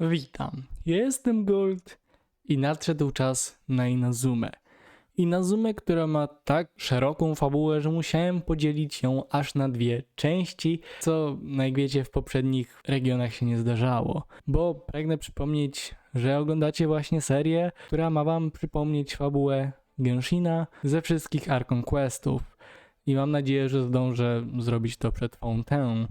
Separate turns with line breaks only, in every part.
Witam, jestem Gold i nadszedł czas na Inazumę. Inazumę, która ma tak szeroką fabułę, że musiałem podzielić ją aż na dwie części, co jak w poprzednich regionach się nie zdarzało. Bo pragnę przypomnieć, że oglądacie właśnie serię, która ma wam przypomnieć fabułę Genshina ze wszystkich Archon Questów. I mam nadzieję, że zdążę zrobić to przed Fontę.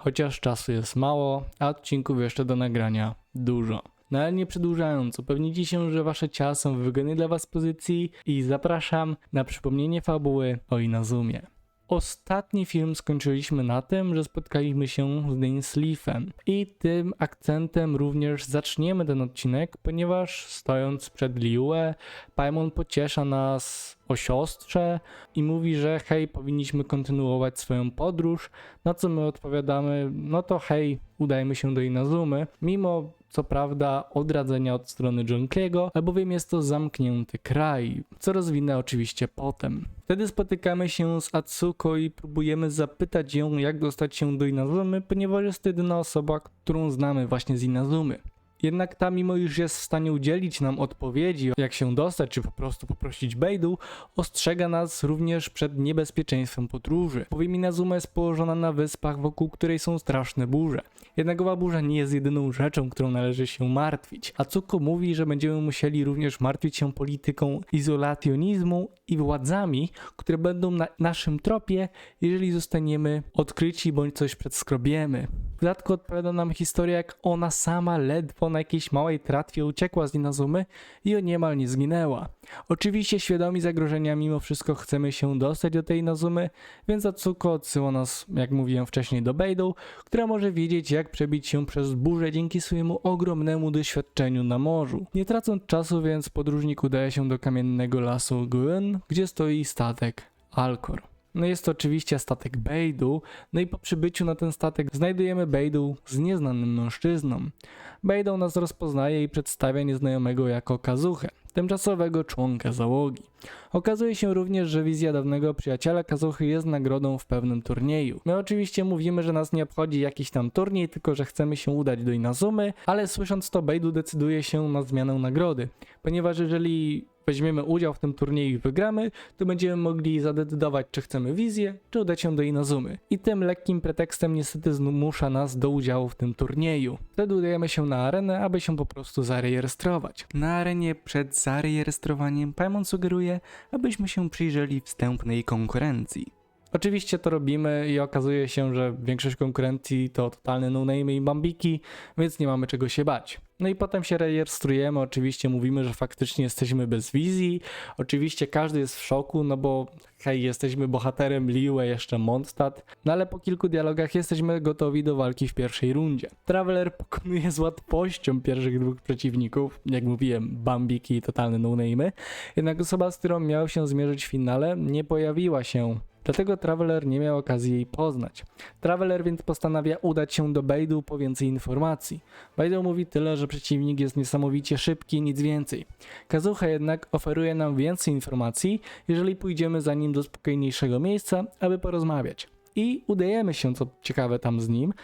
Chociaż czasu jest mało, a odcinków jeszcze do nagrania dużo. No ale nie przedłużając, upewnijcie się, że wasze ciała są w wygodnej dla was pozycji i zapraszam na przypomnienie fabuły o Inazumie. Ostatni film skończyliśmy na tym, że spotkaliśmy się z Dainsleafem i tym akcentem również zaczniemy ten odcinek, ponieważ stojąc przed Liue, Paimon pociesza nas o siostrze i mówi, że hej, powinniśmy kontynuować swoją podróż, na co my odpowiadamy, no to hej, udajmy się do Inazumy, mimo co prawda odradzenia od strony Jonkliego, albowiem jest to zamknięty kraj, co rozwinę oczywiście potem. Wtedy spotykamy się z Atsuko i próbujemy zapytać ją, jak dostać się do Inazumy, ponieważ jest to jedyna osoba, którą znamy właśnie z Inazumy. Jednak ta, mimo iż jest w stanie udzielić nam odpowiedzi, jak się dostać, czy po prostu poprosić Bejdu, ostrzega nas również przed niebezpieczeństwem podróży. Bowiem Inazuma jest położona na wyspach, wokół której są straszne burze. Jednak owa burza nie jest jedyną rzeczą, którą należy się martwić. Atsuko mówi, że będziemy musieli również martwić się polityką izolacjonizmu i władzami, które będą na naszym tropie, jeżeli zostaniemy odkryci bądź coś przedskrobiemy. W dodatku odpowiada nam historia, jak ona sama ledwo na jakiejś małej tratwie uciekła z Inazumy i o niemal nie zginęła. Oczywiście świadomi zagrożenia, mimo wszystko chcemy się dostać do tej Inazumy, więc Atsuko odsyła nas, jak mówiłem wcześniej, do Beidą, która może wiedzieć, jak przebić się przez burzę dzięki swojemu ogromnemu doświadczeniu na morzu. Nie tracąc czasu, więc podróżnik udaje się do kamiennego lasu Guin, gdzie stoi statek Alcor. No jest to oczywiście statek Bejdu, no i po przybyciu na ten statek znajdujemy Bejdu z nieznanym mężczyzną. Bejdą nas rozpoznaje i przedstawia nieznajomego jako Kazuchę, tymczasowego członka załogi. Okazuje się również, że wizja dawnego przyjaciela Kazuchy jest nagrodą w pewnym turnieju. My oczywiście mówimy, że nas nie obchodzi jakiś tam turniej, tylko że chcemy się udać do Inazumy, ale słysząc to Bejdu decyduje się na zmianę nagrody, ponieważ jeżeli weźmiemy udział w tym turnieju i wygramy, to będziemy mogli zadecydować, czy chcemy wizję, czy udać się do Inazumy. I tym lekkim pretekstem niestety zmusza nas do udziału w tym turnieju. Wtedy udajemy się na arenę, aby się po prostu zarejestrować. Na arenie przed zarejestrowaniem Paimon sugeruje, abyśmy się przyjrzeli wstępnej konkurencji. Oczywiście to robimy i okazuje się, że większość konkurencji to totalne no-name i bambiki, więc nie mamy czego się bać. No i potem się rejestrujemy, oczywiście mówimy, że faktycznie jesteśmy bez wizji. Oczywiście każdy jest w szoku, no bo hej, jesteśmy bohaterem Liue, jeszcze Mondstadt. No ale po kilku dialogach jesteśmy gotowi do walki w pierwszej rundzie. Traveler pokonuje z łatwością pierwszych dwóch przeciwników, jak mówiłem, bambiki i totalne no-name'y. Jednak osoba, z którą miał się zmierzyć w finale, nie pojawiła się Dlatego Traveler nie miał okazji jej poznać. Traveler więc postanawia udać się do Bejdu po więcej informacji. Bejdu mówi tyle, że przeciwnik jest niesamowicie szybki, nic więcej. Kazucha jednak oferuje nam więcej informacji, jeżeli pójdziemy za nim do spokojniejszego miejsca, aby porozmawiać. I udajemy się, co ciekawe, tam z nim,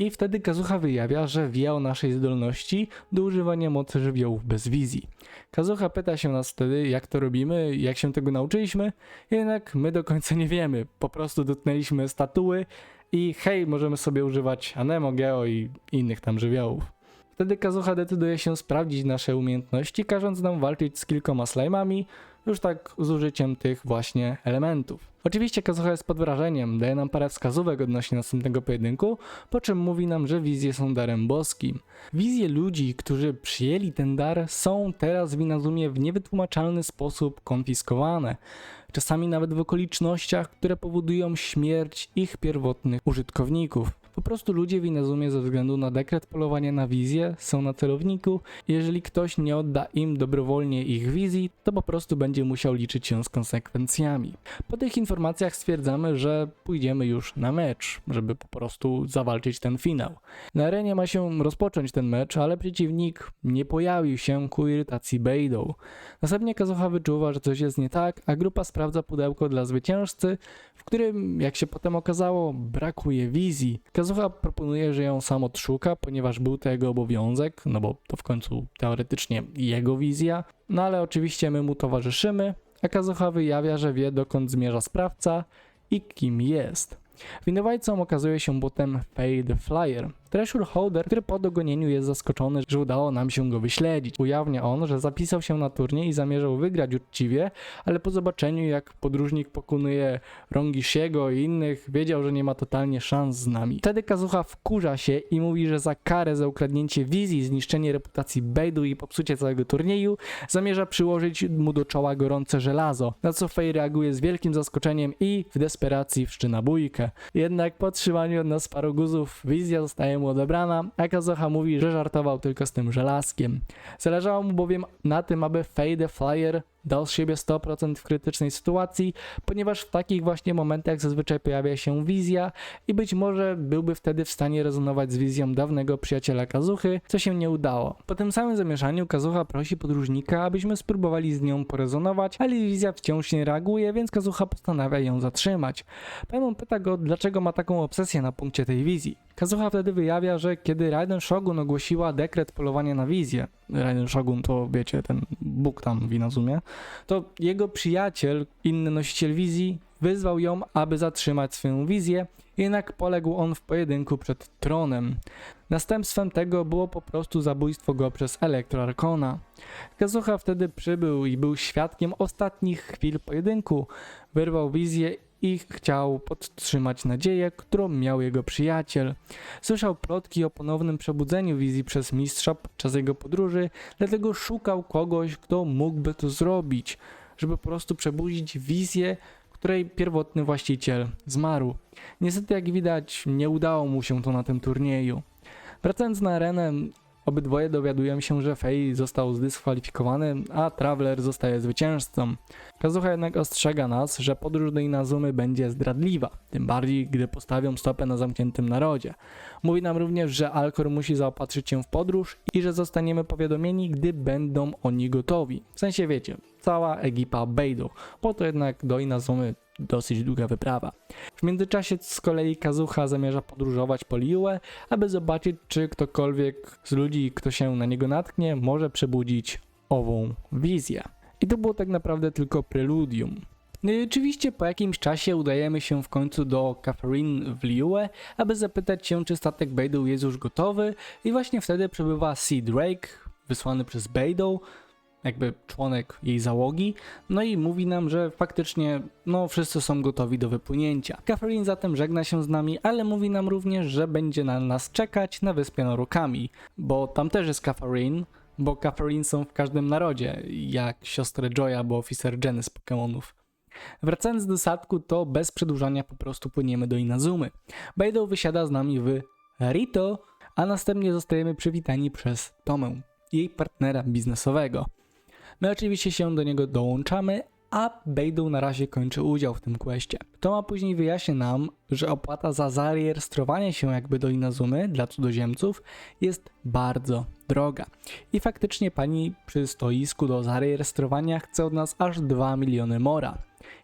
i wtedy Kazucha wyjawia, że wie o naszej zdolności do używania mocy żywiołów bez wizji. Kazucha pyta się nas wtedy, jak to robimy, jak się tego nauczyliśmy, jednak my do końca nie wiemy. Po prostu dotknęliśmy statuły i hej, możemy sobie używać Anemo, Geo i innych tam żywiołów. Wtedy Kazucha decyduje się sprawdzić nasze umiejętności, każąc nam walczyć z kilkoma slajmami, już tak z użyciem tych właśnie elementów. Oczywiście Kazucha jest pod wrażeniem, daje nam parę wskazówek odnośnie następnego pojedynku, po czym mówi nam, że wizje są darem boskim. Wizje ludzi, którzy przyjęli ten dar, są teraz w Inazumie w niewytłumaczalny sposób konfiskowane. Czasami nawet w okolicznościach, które powodują śmierć ich pierwotnych użytkowników. Po prostu ludzie w Inazumie ze względu na dekret polowania na wizję są na celowniku. Jeżeli ktoś nie odda im dobrowolnie ich wizji, to po prostu będzie musiał liczyć się z konsekwencjami. Po tych informacjach stwierdzamy, że pójdziemy już na mecz, żeby po prostu zawalczyć ten finał. Na arenie ma się rozpocząć ten mecz, ale przeciwnik nie pojawił się ku irytacji Bejdą. Następnie Kazuha wyczuwa, że coś jest nie tak, a grupa sprawdza pudełko dla zwycięzcy, w którym, jak się potem okazało, brakuje wizji. Kazuha proponuje, że ją sam odszuka, ponieważ był to jego obowiązek, no bo to w końcu teoretycznie jego wizja, no ale oczywiście my mu towarzyszymy, a Kazuha wyjawia, że wie dokąd zmierza sprawca i kim jest. Winowajcą okazuje się potem the Flyer, treasure holder, który po dogonieniu jest zaskoczony, że udało nam się go wyśledzić. Ujawnia on, że zapisał się na turniej i zamierzał wygrać uczciwie, ale po zobaczeniu jak podróżnik pokonuje Rongishiego i innych, wiedział, że nie ma totalnie szans z nami. Wtedy Kazuha wkurza się i mówi, że za karę za ukradnięcie wizji, zniszczenie reputacji Beidu i popsucie całego turnieju zamierza przyłożyć mu do czoła gorące żelazo, na co Faye reaguje z wielkim zaskoczeniem i w desperacji wszczyna bójkę. Jednak po otrzymaniu od nas paru guzów wizja zostaje mu odebrana, a Kazuha mówi, że żartował tylko z tym żelazkiem. Zależało mu bowiem na tym, aby the Flyer dał z siebie 100% w krytycznej sytuacji, ponieważ w takich właśnie momentach zazwyczaj pojawia się wizja i być może byłby wtedy w stanie rezonować z wizją dawnego przyjaciela Kazuchy, co się nie udało. Po tym samym zamieszaniu Kazucha prosi podróżnika, abyśmy spróbowali z nią porezonować, ale wizja wciąż nie reaguje, więc Kazucha postanawia ją zatrzymać. Paimon pyta go, dlaczego ma taką obsesję na punkcie tej wizji. Kazucha wtedy wyjawia, że kiedy Raiden Shogun ogłosiła dekret polowania na wizję, Raiden Shogun to wiecie, ten Bóg tam w Inazumie, to jego przyjaciel, inny nosiciel wizji, wyzwał ją, aby zatrzymać swoją wizję, jednak poległ on w pojedynku przed tronem. Następstwem tego było po prostu zabójstwo go przez Elektroarkona. Kazucha wtedy przybył i był świadkiem ostatnich chwil pojedynku. Wyrwał wizję i chciał podtrzymać nadzieję, którą miał jego przyjaciel. Słyszał plotki o ponownym przebudzeniu wizji przez mistrza podczas jego podróży, dlatego szukał kogoś, kto mógłby to zrobić, żeby po prostu przebudzić wizję, której pierwotny właściciel zmarł. Niestety, jak widać, nie udało mu się to na tym turnieju. Wracając na arenę, obydwoje dowiadują się, że Fei został zdyskwalifikowany, a Traveler zostaje zwycięzcą. Kazuha jednak ostrzega nas, że podróż do Inazumy będzie zdradliwa, tym bardziej gdy postawią stopę na zamkniętym narodzie. Mówi nam również, że Alkor musi zaopatrzyć się w podróż i że zostaniemy powiadomieni, gdy będą oni gotowi. W sensie wiecie, cała ekipa Beidu, po to jednak do Inazumy dosyć długa wyprawa. W międzyczasie z kolei Kazuha zamierza podróżować po Liyue, aby zobaczyć, czy ktokolwiek z ludzi, kto się na niego natknie, może przebudzić ową wizję. I to było tak naprawdę tylko preludium. No i oczywiście po jakimś czasie udajemy się w końcu do Catherine w Liyue, aby zapytać się, czy statek Beidou jest już gotowy i właśnie wtedy przybywa Sea Drake, wysłany przez Beidou, jakby członek jej załogi, no i mówi nam, że faktycznie no wszyscy są gotowi do wypłynięcia. Catherine zatem żegna się z nami, ale mówi nam również, że będzie na nas czekać na wyspie Norukami, bo tam też jest Catherine, bo Catherine są w każdym narodzie, jak siostrę Joya albo oficer Jenny z Pokémonów. Wracając do statku, to bez przedłużania po prostu płyniemy do Inazumy. Beidou wysiada z nami w Rito, a następnie zostajemy przywitani przez Tomę, jej partnera biznesowego. My oczywiście się do niego dołączamy, a Beidou na razie kończy udział w tym questie. Toma później wyjaśni nam, że opłata za zarejestrowanie się jakby do Inazumy dla cudzoziemców jest bardzo droga. I faktycznie pani przy stoisku do zarejestrowania chce od nas aż 2 miliony mora.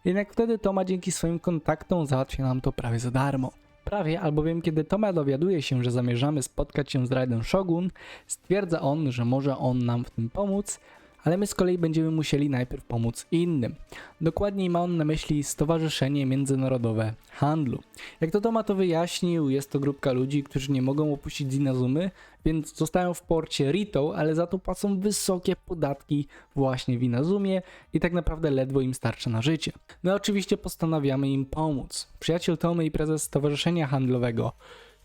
Jednak wtedy Toma dzięki swoim kontaktom załatwia nam to prawie za darmo. Prawie, albowiem kiedy Toma dowiaduje się, że zamierzamy spotkać się z Raiden Shogun, stwierdza on, że może on nam w tym pomóc, ale my z kolei będziemy musieli najpierw pomóc innym. Dokładniej ma on na myśli Stowarzyszenie Międzynarodowe Handlu. Jak to Toma to wyjaśnił, jest to grupka ludzi, którzy nie mogą opuścić Zinazumy, więc zostają w porcie Rito, ale za to płacą wysokie podatki właśnie w Inazumie i tak naprawdę ledwo im starczy na życie. No oczywiście postanawiamy im pomóc. Przyjaciel Tomy i prezes Stowarzyszenia Handlowego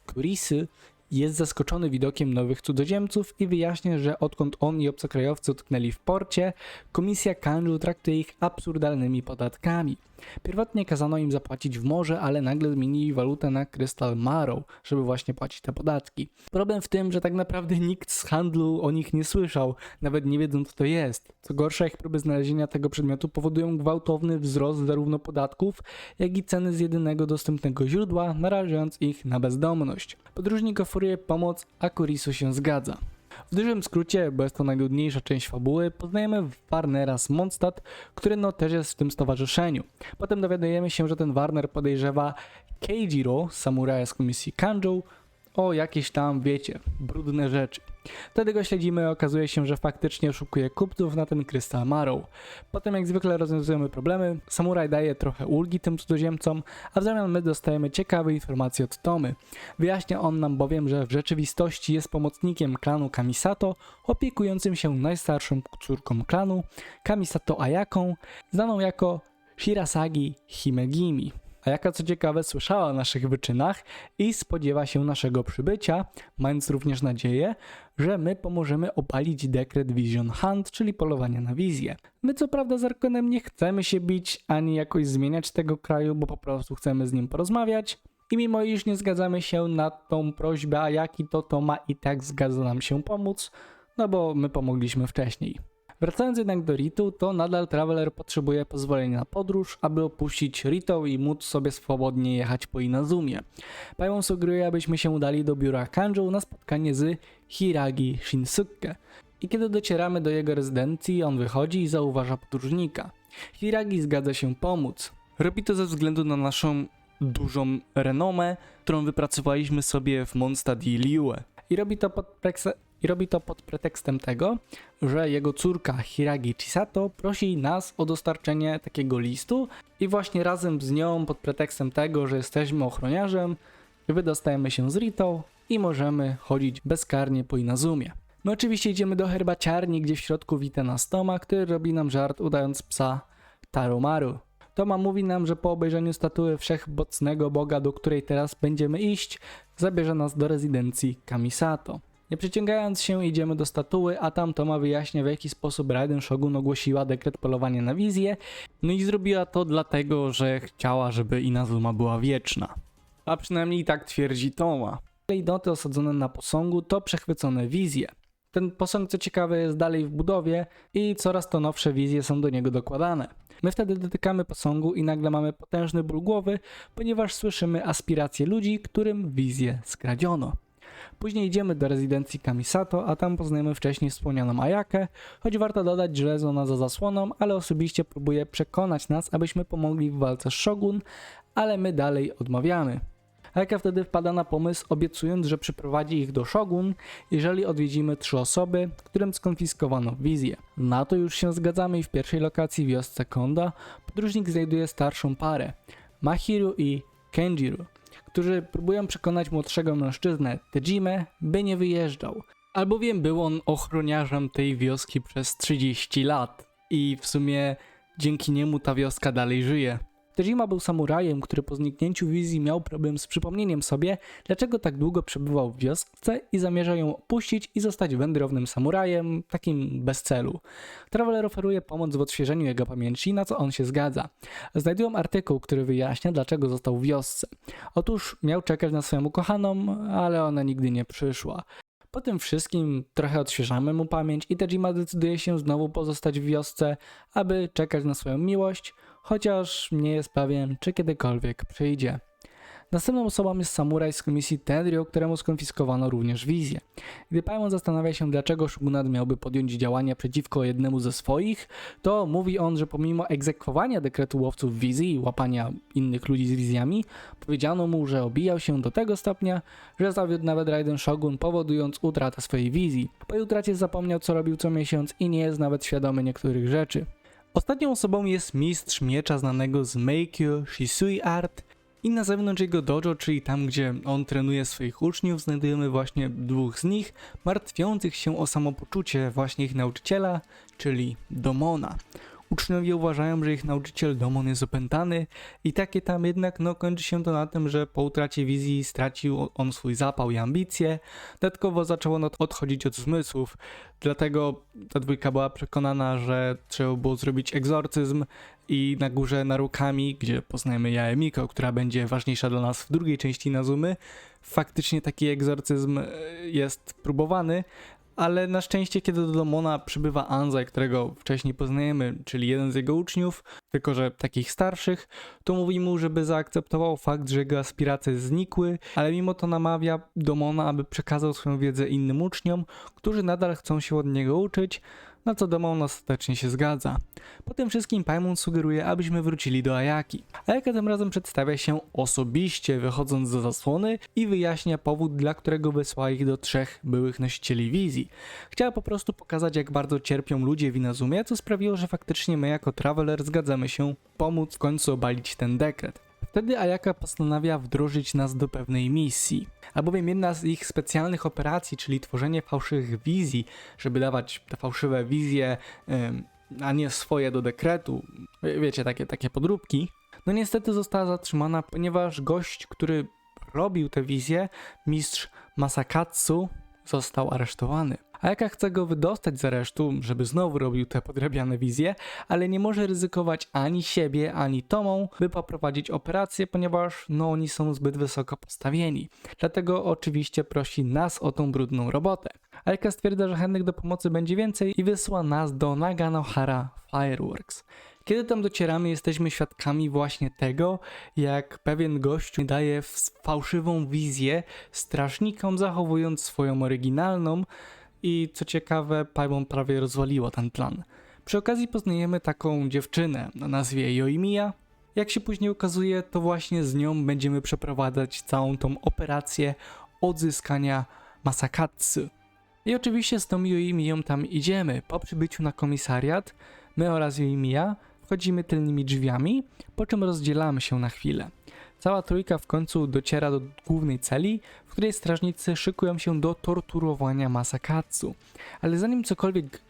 Kurisy jest zaskoczony widokiem nowych cudzoziemców i wyjaśnia, że odkąd on i obcokrajowcy utknęli w porcie, komisja Kanju traktuje ich absurdalnymi podatkami. Pierwotnie kazano im zapłacić w morze, ale nagle zmienili walutę na Crystal Marrow, żeby właśnie płacić te podatki. Problem w tym, że tak naprawdę nikt z handlu o nich nie słyszał, nawet nie wiedząc co to jest. Co gorsza, ich próby znalezienia tego przedmiotu powodują gwałtowny wzrost zarówno podatków, jak i ceny z jedynego dostępnego źródła, narażając ich na bezdomność. Podróżnik oferuje pomoc, a Kurisu się zgadza. W dużym skrócie, bo jest to najnudniejsza część fabuły, poznajemy Warnera z Mondstadt, który no też jest w tym stowarzyszeniu. Potem dowiadujemy się, że ten Warner podejrzewa Keijiro, samuraja z komisji Kanjo, o jakieś tam, wiecie, brudne rzeczy. Wtedy go śledzimy i okazuje się, że faktycznie oszukuje kupców na ten Crystal Marrow. Potem jak zwykle rozwiązujemy problemy, samuraj daje trochę ulgi tym cudzoziemcom, a w zamian my dostajemy ciekawe informacje od Tomy. Wyjaśnia on nam bowiem, że w rzeczywistości jest pomocnikiem klanu Kamisato, opiekującym się najstarszą córką klanu, Kamisato Ayaką, znaną jako Shirasagi Himegimi. Ayaka co ciekawe słyszała o naszych wyczynach i spodziewa się naszego przybycia, mając również nadzieję, że my pomożemy obalić dekret Vision Hunt, czyli polowania na wizję. My co prawda z Arkonem nie chcemy się bić ani jakoś zmieniać tego kraju, bo po prostu chcemy z nim porozmawiać. I mimo iż nie zgadzamy się na tą prośbę Ayaki, to Toma i tak zgadza nam się pomóc, no bo my pomogliśmy wcześniej. Wracając jednak do Ritu, to nadal Traveler potrzebuje pozwolenia na podróż, aby opuścić Ritą i móc sobie swobodnie jechać po Inazumie. Paimon sugeruje, abyśmy się udali do biura Kanjo na spotkanie z Hiragi Shinsuke. I kiedy docieramy do jego rezydencji, on wychodzi i zauważa podróżnika. Hiragi zgadza się pomóc. Robi to ze względu na naszą dużą renomę, którą wypracowaliśmy sobie w Mondstadt i Liyue. I robi to pod prekse- i robi to pod pretekstem tego, że jego córka Hiragi Chisato prosi nas o dostarczenie takiego listu i właśnie razem z nią pod pretekstem tego, że jesteśmy ochroniarzem, wydostajemy się z Ritą i możemy chodzić bezkarnie po Inazumie. My oczywiście idziemy do herbaciarni, gdzie w środku wita nas Toma, który robi nam żart udając psa Tarumaru. Toma mówi nam, że po obejrzeniu statuły wszechmocnego boga, do której teraz będziemy iść, zabierze nas do rezydencji Kamisato. Nie przeciągając się, idziemy do statuły, a tam Toma wyjaśnia w jaki sposób Raiden Shogun ogłosiła dekret polowania na wizję, no i zrobiła to dlatego, że chciała, żeby Inazuma była wieczna. A przynajmniej tak twierdzi Toma. Klejnoty osadzone na posągu to przechwycone wizje. Ten posąg, co ciekawe, jest dalej w budowie i coraz to nowsze wizje są do niego dokładane. My wtedy dotykamy posągu i nagle mamy potężny ból głowy, ponieważ słyszymy aspiracje ludzi, którym wizję skradziono. Później idziemy do rezydencji Kamisato, a tam poznajemy wcześniej wspomnianą Ayakę, choć warto dodać, że jest ona za zasłoną, ale osobiście próbuje przekonać nas, abyśmy pomogli w walce z Shogun, ale my dalej odmawiamy. Ayaka wtedy wpada na pomysł, obiecując, że przyprowadzi ich do Shogun, jeżeli odwiedzimy trzy osoby, którym skonfiskowano wizję. Na to już się zgadzamy i w pierwszej lokacji wiosce Konda podróżnik znajduje starszą parę, Mahiru i Kenjiru, którzy próbują przekonać młodszego mężczyznę, Tejimę, by nie wyjeżdżał. Albowiem był on ochroniarzem tej wioski przez 30 lat i w sumie dzięki niemu ta wioska dalej żyje. Tejima był samurajem, który po zniknięciu wizji miał problem z przypomnieniem sobie, dlaczego tak długo przebywał w wiosce i zamierza ją opuścić i zostać wędrownym samurajem, takim bez celu. Traveler oferuje pomoc w odświeżeniu jego pamięci, na co on się zgadza. Znajdują artykuł, który wyjaśnia, dlaczego został w wiosce. Otóż miał czekać na swoją ukochaną, ale ona nigdy nie przyszła. Po tym wszystkim trochę odświeżamy mu pamięć i Tejima decyduje się znowu pozostać w wiosce, aby czekać na swoją miłość, chociaż nie jest pewien, czy kiedykolwiek przyjdzie. Następną osobą jest samuraj z komisji Tenryo, któremu skonfiskowano również wizję. Gdy Paimon zastanawia się, dlaczego Shogunat miałby podjąć działania przeciwko jednemu ze swoich, to mówi on, że pomimo egzekwowania dekretu łowców wizji i łapania innych ludzi z wizjami, powiedziano mu, że obijał się do tego stopnia, że zawiódł nawet Raiden Shogun, powodując utratę swojej wizji. Po jej utracie zapomniał, co robił co miesiąc i nie jest nawet świadomy niektórych rzeczy. Ostatnią osobą jest mistrz miecza znanego z Meikyo Shisui Art i na zewnątrz jego dojo, czyli tam gdzie on trenuje swoich uczniów, znajdujemy właśnie dwóch z nich, martwiących się o samopoczucie właśnie ich nauczyciela, czyli Domona. Uczniowie uważają, że ich nauczyciel Domon jest opętany i takie tam jednak no kończy się to na tym, że po utracie wizji stracił on swój zapał i ambicje. Dodatkowo zaczął on od- odchodzić od zmysłów, dlatego ta dwójka była przekonana, że trzeba było zrobić egzorcyzm i na górze Narukami, gdzie poznajemy Jaemiko, która będzie ważniejsza dla nas w drugiej części Nazumy, faktycznie taki egzorcyzm e, jest próbowany, ale na szczęście, kiedy do Domona przybywa Anzai, którego wcześniej poznajemy, czyli jeden z jego uczniów, tylko że takich starszych, to mówi mu, żeby zaakceptował fakt, że jego aspiracje znikły, ale mimo to namawia Domona, aby przekazał swoją wiedzę innym uczniom, którzy nadal chcą się od niego uczyć, na co Domon ostatecznie się zgadza. Po tym wszystkim Paimon sugeruje, abyśmy wrócili do Ayaki. Ayaka tym razem przedstawia się osobiście, wychodząc za zasłony i wyjaśnia powód, dla którego wysłała ich do trzech byłych nosicieli wizji. Chciała po prostu pokazać, jak bardzo cierpią ludzie w Inazumie, co sprawiło, że faktycznie my jako Traveler zgadzamy się pomóc w końcu obalić ten dekret. Wtedy Ayaka postanawia wdrożyć nas do pewnej misji, albowiem jedna z ich specjalnych operacji, czyli tworzenie fałszywych wizji, żeby dawać te fałszywe wizje, a nie swoje do dekretu, wie- wiecie, takie, takie podróbki, no niestety została zatrzymana, ponieważ gość, który robił te wizje, mistrz Masakatsu, został aresztowany. Ayaka chce go wydostać z aresztu, żeby znowu robił te podrabiane wizje, ale nie może ryzykować ani siebie, ani Tomą, by poprowadzić operację, ponieważ no oni są zbyt wysoko postawieni. Dlatego oczywiście prosi nas o tą brudną robotę. Ayaka stwierdza, że chętnych do pomocy będzie więcej i wysła nas do Naganohara Fireworks. Kiedy tam docieramy, jesteśmy świadkami właśnie tego, jak pewien gościu daje fałszywą wizję strażnikom, zachowując swoją oryginalną, i co ciekawe, Paimon prawie rozwaliło ten plan. Przy okazji poznajemy taką dziewczynę o nazwie Yoimiya. Jak się później okazuje, to właśnie z nią będziemy przeprowadzać całą tą operację odzyskania Masakatsu. I oczywiście z tą Yoimiyą tam idziemy. Po przybyciu na komisariat, my oraz Yoimiya wchodzimy tylnymi drzwiami, po czym rozdzielamy się na chwilę. Cała trójka w końcu dociera do głównej celi, w której strażnicy szykują się do torturowania Masakatsu. Ale zanim cokolwiek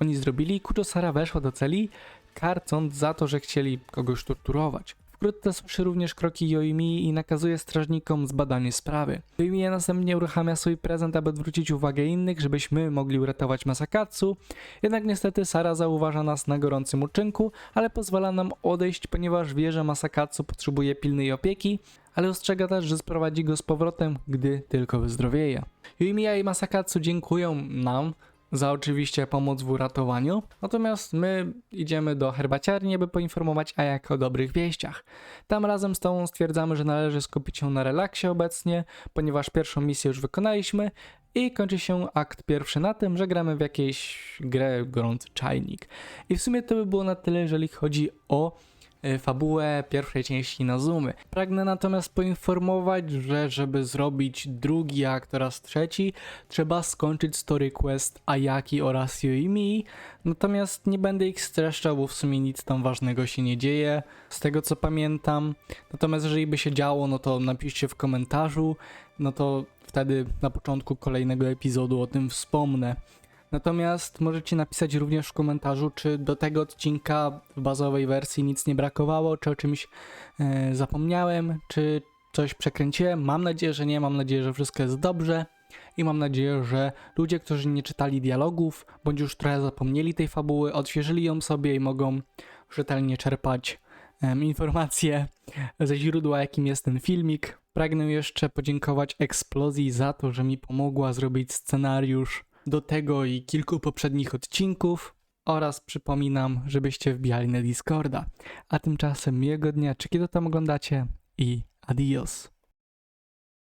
oni zrobili, Kuchosara weszła do celi, karcąc za to, że chcieli kogoś torturować. Wkrótce słyszy również kroki Yoimii i nakazuje strażnikom zbadanie sprawy. Yoimiya następnie uruchamia swój prezent, aby odwrócić uwagę innych, żebyśmy mogli uratować Masakatsu. Jednak niestety Sara zauważa nas na gorącym uczynku, ale pozwala nam odejść, ponieważ wie, że Masakatsu potrzebuje pilnej opieki, ale ostrzega też, że sprowadzi go z powrotem, gdy tylko wyzdrowieje. Yumiya i Masakatsu dziękują nam za oczywiście pomoc w uratowaniu, natomiast my idziemy do herbaciarni, by poinformować Ayaka o dobrych wieściach. Tam razem z tą stwierdzamy, że należy skupić się na relaksie obecnie, ponieważ pierwszą misję już wykonaliśmy i kończy się akt pierwszy na tym, że gramy w jakieś grę Gorący Czajnik. I w sumie to by było na tyle, jeżeli chodzi o fabułę pierwszej części Nazumy. Pragnę natomiast poinformować, że żeby zrobić drugi akt oraz trzeci, trzeba skończyć story quest Ayaki oraz Yoimi, natomiast nie będę ich streszczał, bo w sumie nic tam ważnego się nie dzieje, z tego co pamiętam. Natomiast jeżeli by się działo, no to napiszcie w komentarzu, no to wtedy na początku kolejnego epizodu o tym wspomnę. Natomiast możecie napisać również w komentarzu, czy do tego odcinka w bazowej wersji nic nie brakowało, czy o czymś e, zapomniałem, czy coś przekręciłem. Mam nadzieję, że nie. Mam nadzieję, że wszystko jest dobrze. I mam nadzieję, że ludzie, którzy nie czytali dialogów, bądź już trochę zapomnieli tej fabuły, odświeżyli ją sobie i mogą rzetelnie czerpać informacje ze źródła, jakim jest ten filmik. Pragnę jeszcze podziękować Eksplozji za to, że mi pomogła zrobić scenariusz do tego i kilku poprzednich odcinków. Oraz przypominam, żebyście wbijali na Discorda. A tymczasem miłego dnia, czy kiedy tam oglądacie i adios.